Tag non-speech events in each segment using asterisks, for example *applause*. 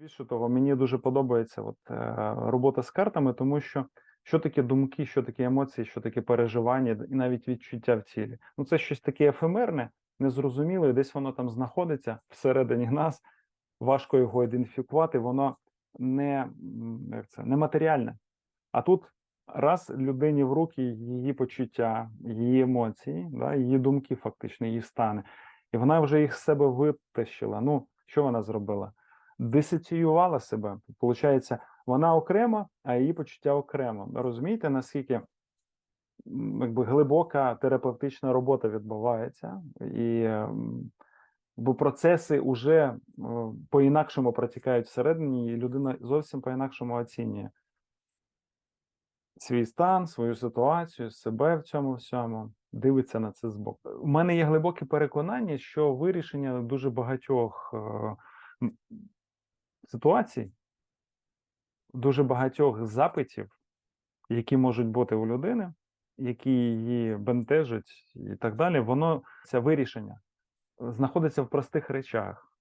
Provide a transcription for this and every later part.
Більше того, мені дуже подобається от, е, робота з картами, тому що що таке думки, що таке емоції, що таке переживання і навіть відчуття в тілі. Ну, це щось таке ефемерне, незрозуміле, і десь воно там знаходиться всередині нас. Важко його ідентифікувати, воно не, як це, не матеріальне. А тут раз людині в руки її почуття, її емоції, да, її думки, фактично, її стани. І вона вже їх з себе витащила. Ну, що вона зробила? Дисоціювала себе. Получається, вона окрема, а її почуття окремо. Розумієте, наскільки якби глибока терапевтична робота відбувається, і бо процеси вже по-інакшому протікають всередині, і людина зовсім по-інакшому оцінює свій стан, свою ситуацію, себе в цьому всьому, дивиться на це збоку. У мене є глибоке переконання, що вирішення дуже багатьох е, ситуацій, дуже багатьох запитів, які можуть бути у людини, які її бентежать і так далі, воно це вирішення знаходиться в простих речах,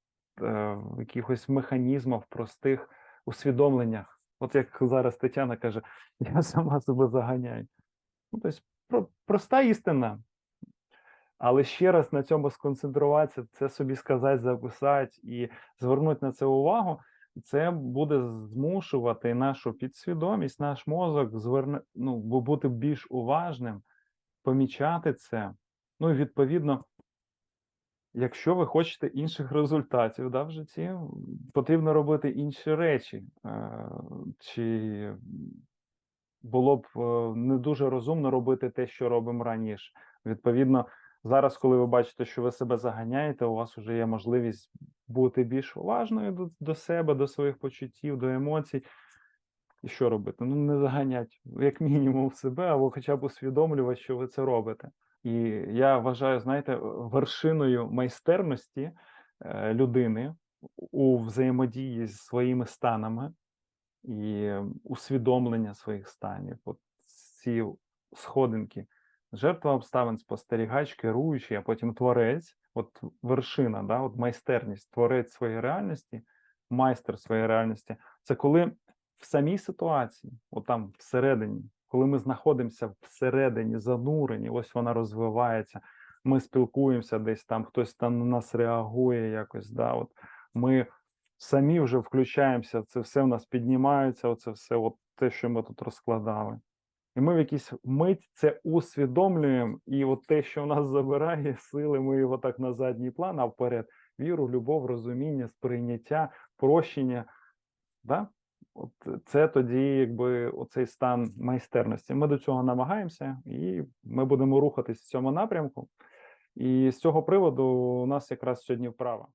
е, в якихось механізмах, простих усвідомленнях. От як зараз Тетяна каже, *laughs* я сама себе заганяю. Ну, тобто, про, проста істина. Але ще раз на цьому сконцентруватися, це собі сказати, записати і звернути на це увагу, це буде змушувати нашу підсвідомість, наш мозок зверне, ну, бу- бути більш уважним, помічати це. Ну і відповідно, якщо ви хочете інших результатів да, в житті, потрібно робити інші речі. Е, Чи було б е, не дуже розумно робити те, що робимо раніше. Відповідно, зараз, коли ви бачите, що ви себе заганяєте, у вас вже є можливість бути більш уважною до, до себе, до своїх почуттів, до емоцій. І що робити? Ну, не заганять, як *laughs* мінімум, себе, або хоча б усвідомлювати, що ви це робите. І я вважаю, знаєте, вершиною майстерності е, людини у взаємодії з своїми станами і усвідомлення своїх станів. От ці сходинки. Жертва обставин, спостерігач, керуючий, а потім творець. От вершина, да, от майстерність, творець своєї реальності, майстер своєї реальності. Це коли в самій ситуації, от там всередині, коли ми знаходимося всередині, занурені, ось вона розвивається. Ми спілкуємося десь там, хтось там на нас реагує якось. Да, от ми самі вже включаємося, це все в нас піднімається, оце все, от те, що ми тут розкладали. І ми в якийсь мить це усвідомлюємо, і от те, що нас забирає сили, ми його так на задній план, а вперед віру, любов, розуміння, сприйняття, прощення. Да? От це тоді, якби оцей стан майстерності. Ми до цього намагаємося, і ми будемо рухатись в цьому напрямку. І з цього приводу у нас якраз сьогодні вправа.